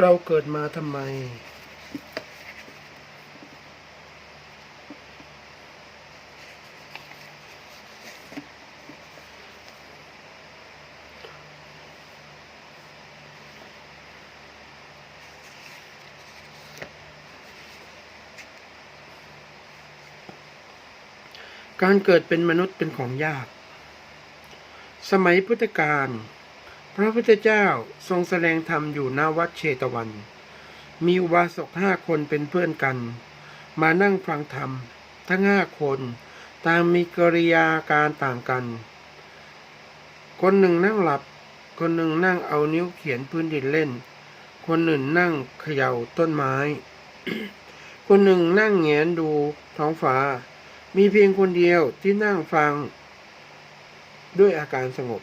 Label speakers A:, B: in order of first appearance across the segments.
A: เราเกิดมาทำไม การเกิดเป็นมนุษย์เป็นของยาก สมัยพุทธกาล พระพุทธเจ้าทรงแสดงธรรมอยู่ณวัดเชตวัน มีอุบาสกห้าคนเป็นเพื่อนกัน มานั่งฟังธรรม ทั้งห้าคนต่างมีกริยาการต่างกัน คนหนึ่งนั่งหลับ คนหนึ่งนั่งเอานิ้วเขียนพื้นดินเล่น คนหนึ่งนั่งเขย่าต้นไม้ คนหนึ่งนั่งแงนดูท้องฟ้า มีเพียงคนเดียวที่นั่งฟัง ด้วยอาการสงบ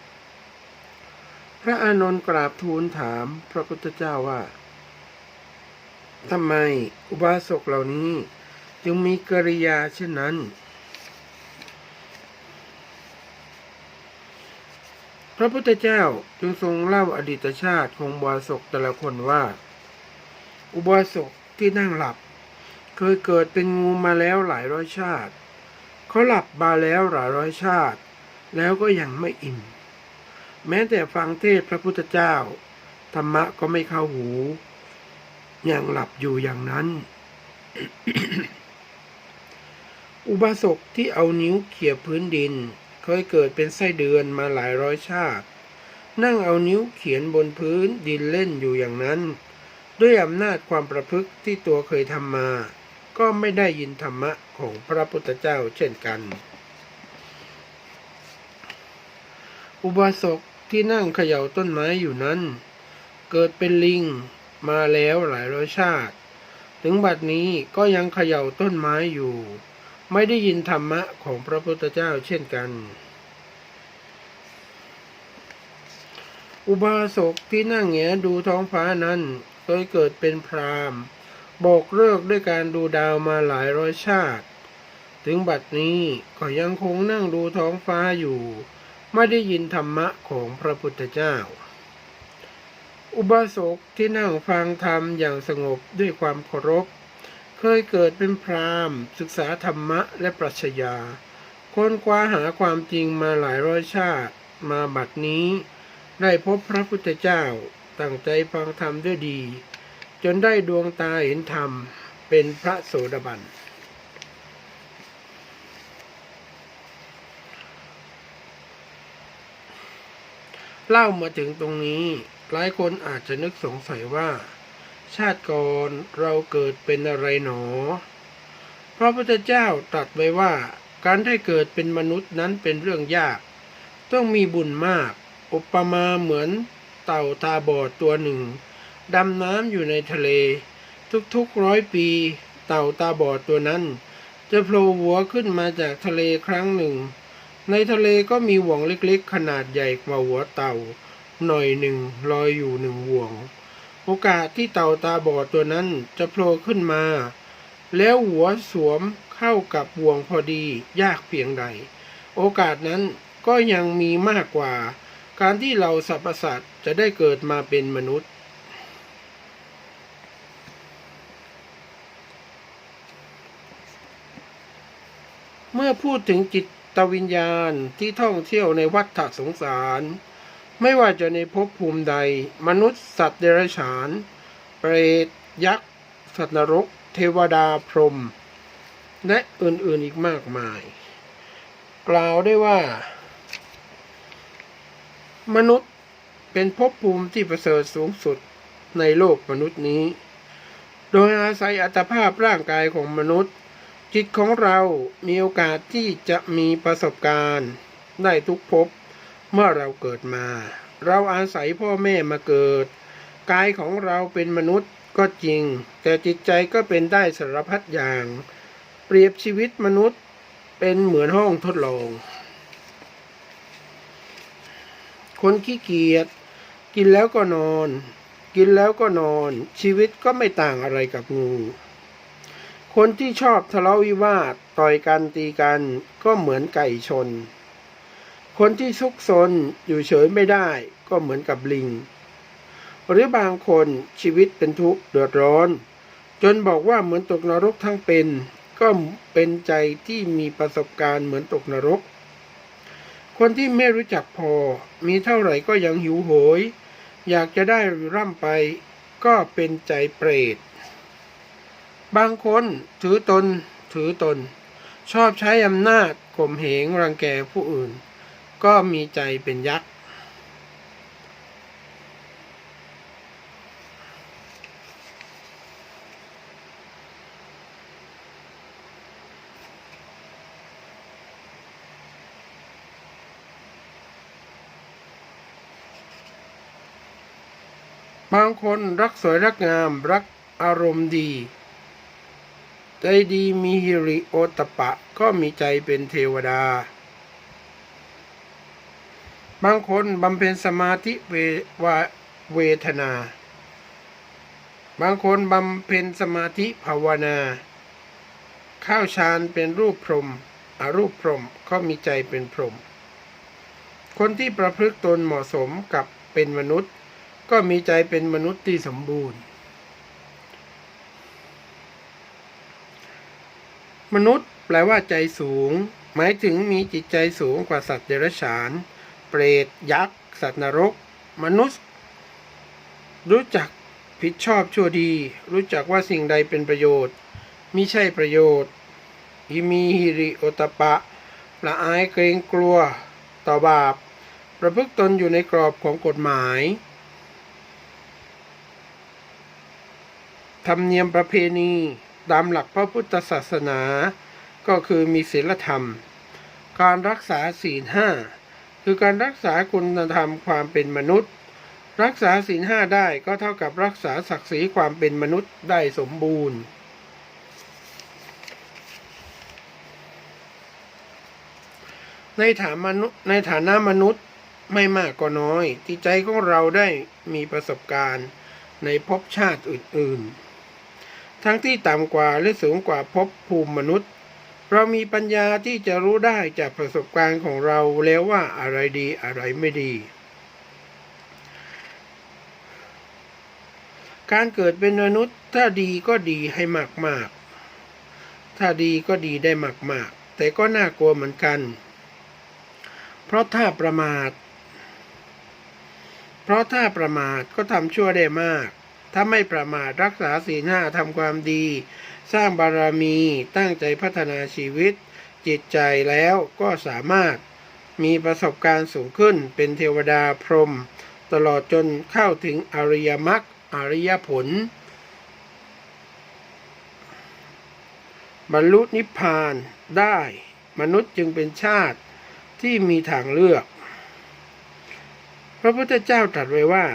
A: พระอานนท์กราบทูลถามพระพุทธเจ้าว่าทำไมอุบาสกเหล่านี้ จึงมีกริยาเช่นนั้น พระพุทธเจ้าจึงทรงเล่าอดีตชาติของอุบาสกแต่ละคนว่า อุบาสกที่นั่งหลับ เคยเกิดเป็นงูมาแล้วหลายร้อยชาติ เขาหลับมาแล้วหลายร้อยชาติ แล้วก็ยังไม่อิ่ม แม้แต่ฟังเทศพระพุทธเจ้า ธรรมะก็ไม่เข้าหู ยังหลับอยู่อย่างนั้น อุบาสกที่เอานิ้วเขี่ยพื้นดิน เคยเกิดเป็นไส้เดือนมาหลายร้อยชาติ นั่งเอานิ้วเขียนบนพื้นดินเล่นอยู่อย่างนั้น ด้วยอำนาจความประพฤติที่ตัวเคยทำมา ก็ไม่ได้ยินธรรมะของพระพุทธเจ้าเช่นกันอุบาสก ที่นั่งเขย่าต้นไม้อยู่นั้น เกิดเป็นลิงมาแล้วหลายร้อยชาติ ถึงบัดนี้ก็ยังเขย่าต้นไม้อยู่ ไม่ได้ยินธรรมะของพระพุทธเจ้าเช่นกัน อุบาสกที่นั่งแงนดูท้องฟ้านั้นเคยเกิดเป็นพราหมณ์บอกเลิกด้วยการดูดาวมาหลายร้อยชาติ ถึงบัดนี้ก็ยังคงนั่งดูท้องฟ้าอยู่ ไม่ได้ยินธรรมะของพระพุทธเจ้า อุบาสกที่นั่งฟังธรรมอย่างสงบด้วยความเคารพ เคยเกิดเป็นพราหมณ์ ศึกษาธรรมะและปรัชญา ค้นคว้าหาความจริงมาหลายร้อยชาติ มาบัดนี้ ได้พบพระพุทธเจ้า ตั้งใจฟังธรรมด้วยดี จนได้ดวงตาเห็นธรรมเป็นพระโสดาบัน เล่ามาถึงตรงนี้ หลายคนอาจจะนึกสงสัยว่า ชาติก่อนเราเกิดเป็นอะไรหนอ พระพุทธเจ้าตรัสไว้ว่าการได้เกิดเป็นมนุษย์นั้นเป็นเรื่องยาก ต้องมีบุญมาก อุปมาเหมือนเต่าตาบอดตัวหนึ่ง ดำน้ำอยู่ในทะเล ทุกๆร้อยปี เต่าตาบอดตัวนั้น จะโผล่หัวขึ้นมาจากทะเลครั้งหนึ่ง ในทะเลก็มีห่วงเล็กๆ ขนาดใหญ่กว่าหัวเต่า หน่อยหนึ่งลอยอยู่หนึ่งห่วง โอกาสที่เต่าตาบอดตัวนั้นจะโผล่ขึ้นมา แล้วหัวสวมเข้ากับห่วงพอดียากเพียงใด โอกาสนั้นก็ยังมีมากกว่า การที่เราสรรพสัตว์จะได้เกิดมาเป็นมนุษย์เมื่อพูดถึงจิต ตวิญญาณที่ท่องเที่ยวในวัฏฏสงสาร ไม่ว่าจะในภพภูมิใด มนุษย์สัตว์เดรัจฉาน เปรต ยักษ์ สัตว์นรก เทวดาพรหมและอื่นๆอีกมากมาย กล่าวได้ว่า มนุษย์เป็นภพภูมิที่ประเสริฐสูงสุดในโลกมนุษย์นี้ โดยอาศัยอัตภาพร่างกายของมนุษย์ จิตของเรามีโอกาสที่จะมีประสบการณ์ได้ทุกภพเมื่อเราเกิดมา เราอาศัยพ่อแม่มาเกิด กายของเราเป็นมนุษย์ก็จริง แต่จิตใจก็เป็นได้สารพัดอย่าง เปรียบชีวิตมนุษย์เป็นเหมือนห้องทดลอง คนขี้เกียจกินแล้วก็นอน กินแล้วก็นอน ชีวิตก็ไม่ต่างอะไรกับงู คนที่ชอบทะเลาะวิวาทต่อยกันตีกันก็เหมือนไก่ชน คนที่ซุกซนอยู่เฉยไม่ได้ก็เหมือนกับลิง หรือบางคนชีวิตเป็นทุกข์เดือดร้อน จนบอกว่าเหมือนตกนรกทั้งเป็น ก็เป็นใจที่มีประสบการณ์เหมือนตกนรก คนที่ไม่รู้จักพอมีเท่าไหร่ก็ยังหิวโหย อยากจะได้ร่ำไปก็เป็นใจเปรต บางคนถือตนถือตน ชอบใช้อำนาจข่มเหงรังแกผู้อื่น ก็มีใจเป็นยักษ์บางคนรักสวยรักงามรักอารมณ์ดี ใจดีมีฮิริโอตปะก็มีใจเป็นเทวดา บางคนบำเพ็ญสมาธิเววาเวทนา บางคนบำเพ็ญสมาธิภาวนาเข้าฌานเป็นรูปพรหมอรูปพรหมก็มีใจเป็นพรหมคนที่ประพฤติตนเหมาะสมกับเป็นมนุษย์ ก็มีใจเป็นมนุษย์ที่สมบูรณ์ มนุษย์แปลว่าใจสูง หมายถึงมีจิตใจสูงกว่าสัตว์เดรัจฉาน เปรต ยักษ์ สัตว์นรก มนุษย์ รู้จักผิดชอบชั่วดี รู้จักว่าสิ่งใดเป็นประโยชน์มิใช่ประโยชน์ยิมีฮิริโอตปะ ละอายเกรงกลัว ต่อบาป ประพฤติตนอยู่ในกรอบของกฎหมาย ธรรมเนียมประเพณี ตามหลักพระพุทธศาสนา ก็คือมีศีลธรรม การรักษาศีลห้าคือการรักษาคุณธรรมความเป็นมนุษย์ รักษาศีลห้าได้ก็เท่ากับรักษาศักดิ์ศรีความเป็นมนุษย์ได้สมบูรณ์ ในฐานมนุษย์ในฐานะมนุษย์ไม่มากก็น้อย ที่ใจของเราได้มีประสบการณ์ในภพชาติอื่น ๆ ทั้งที่ต่ำกว่าหรือสูงกว่าภพภูมิมนุษย์ เรามีปัญญาที่จะรู้ได้จากประสบการณ์ของเราแล้วว่าอะไรดีอะไรไม่ดี การเกิดเป็นมนุษย์ ถ้าดีก็ดีให้มากๆ ถ้าดีก็ดีได้มากๆ แต่ก็น่ากลัวเหมือนกัน เพราะถ้าประมาท เพราะถ้าประมาทก็ทำชั่วได้มาก ถ้าไม่ประมาทรักษาศีลห้าทำความดี สร้างบารมีตั้งใจพัฒนาชีวิต จิตใจแล้วก็สามารถมีประสบการณ์สูงขึ้นเป็นเทวดาพรหมตลอดจนเข้าถึงอริยมรรคอริยผล บรรลุนิพพานได้มนุษย์จึงเป็นชาติที่มีทางเลือก พระพุทธเจ้าตรัสไว้ว่า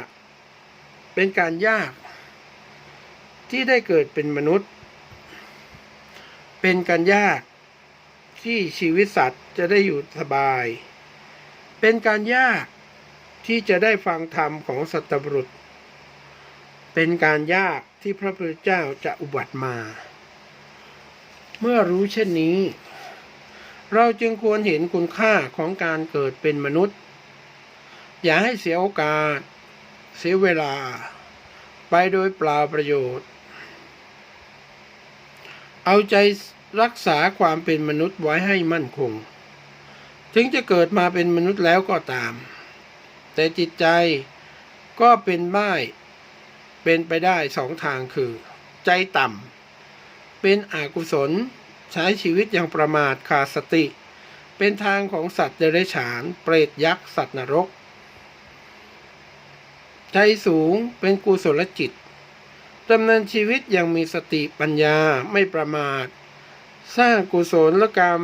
A: เป็นการยาก ที่ได้เกิดเป็นมนุษย์ เป็นการยากที่ชีวิตสัตว์จะได้อยู่สบาย เป็นการยากที่จะได้ฟังธรรมของสัตบุรุษ เป็นการยากที่พระพุทธเจ้าจะอุบัติมา เมื่อรู้เช่นนี้ เราจึงควรเห็นคุณค่าของการเกิดเป็นมนุษย์ อย่าให้เสียโอกาส เสียเวลา ไปโดยเปล่าประโยชน์ เอาใจรักษาความเป็นมนุษย์ไว้ให้มั่นคง ถึงจะเกิดมาเป็นมนุษย์แล้วก็ตาม แต่จิตใจก็เป็นได้เป็นไปได้สองทางคือ ใจต่ำเป็นอกุศล ใช้ชีวิตอย่างประมาทขาดสติ เป็นทางของสัตว์เดรัจฉาน เปรตยักษ์ สัตว์นรก ใจสูงเป็นกุศลจิต ดำเนินชีวิตอย่างมีสติปัญญาไม่ประมาท สร้างกุศลกรรม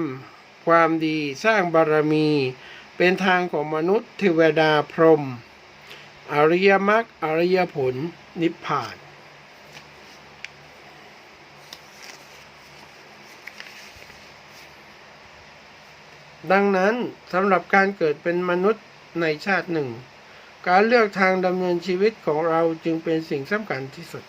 A: ความดีสร้างบารมี เป็นทางของมนุษย์เทวดาพรหมอริยมรรคอริยผลนิพพานดังนั้นสำหรับการเกิดเป็นมนุษย์ในชาติหนึ่ง การเลือกทางดำเนินชีวิตของเราจึงเป็นสิ่งสำคัญที่สุด